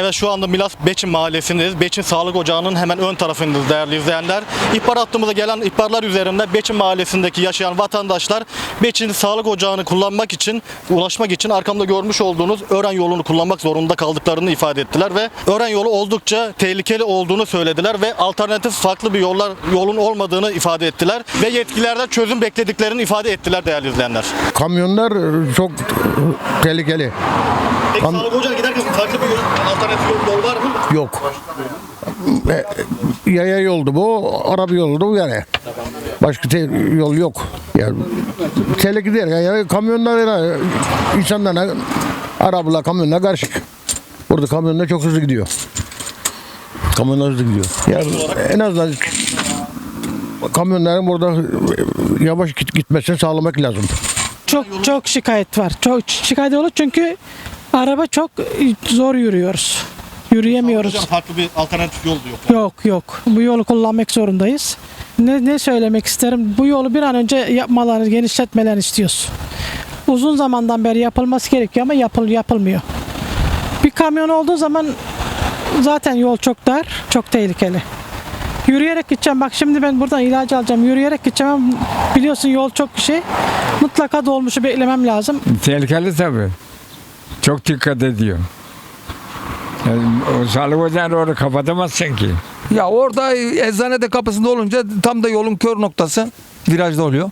Evet şu anda Milas Beçin mahallesindeyiz. Beçin Sağlık Ocağı'nın hemen ön tarafındayız değerli izleyenler. İhbar hattımıza gelen ihbarlar üzerinde Beçin mahallesindeki yaşayan vatandaşlar Beçin Sağlık Ocağı'nı kullanmak için, ulaşmak için arkamda görmüş olduğunuz öğren yolunu kullanmak zorunda kaldıklarını ifade ettiler ve öğren yolu oldukça tehlikeli olduğunu söylediler ve alternatif farklı bir yollar yolun olmadığını ifade ettiler ve yetkililerden çözüm beklediklerini ifade ettiler değerli izleyenler. Kamyonlar çok tehlikeli. Peki An- Sağlık Ocağı'na giderken farklı bir yol, alternatif yol, yol var mı? Yok. E, Yaya yoldu bu, araba yoldu bu yani. Başka te- yol yok. Yani tehlikeli değil. Yani kamyonlar insanlarla arabalar kamyonlar karışık. Burada kamyonlar çok hızlı gidiyor. Kamyonlar hızlı gidiyor. Yani en azından kamyonların burada yavaş git- gitmesini sağlamak lazım. Çok çok şikayet var. Çok şikayet olur çünkü araba çok zor yürüyoruz. Yürüyemiyoruz. Hocam farklı bir alternatif yol diyor. Yok yok. Bu yolu kullanmak zorundayız. Ne, ne söylemek isterim? Bu yolu bir an önce yapmalarını, genişletmelerini istiyoruz. Uzun zamandan beri yapılması gerekiyor ama yapıl, yapılmıyor. Bir kamyon olduğu zaman zaten yol çok dar, çok tehlikeli. Yürüyerek gideceğim. Bak şimdi ben buradan ilacı alacağım. Yürüyerek gideceğim ama biliyorsun yol çok şey. Mutlaka dolmuşu beklemem lazım. Tehlikeli tabii. Çok dikkat ediyor. Yani o ocağını orada kapatamazsın ki. Ya orada eczanede kapısında olunca tam da yolun kör noktası virajda oluyor.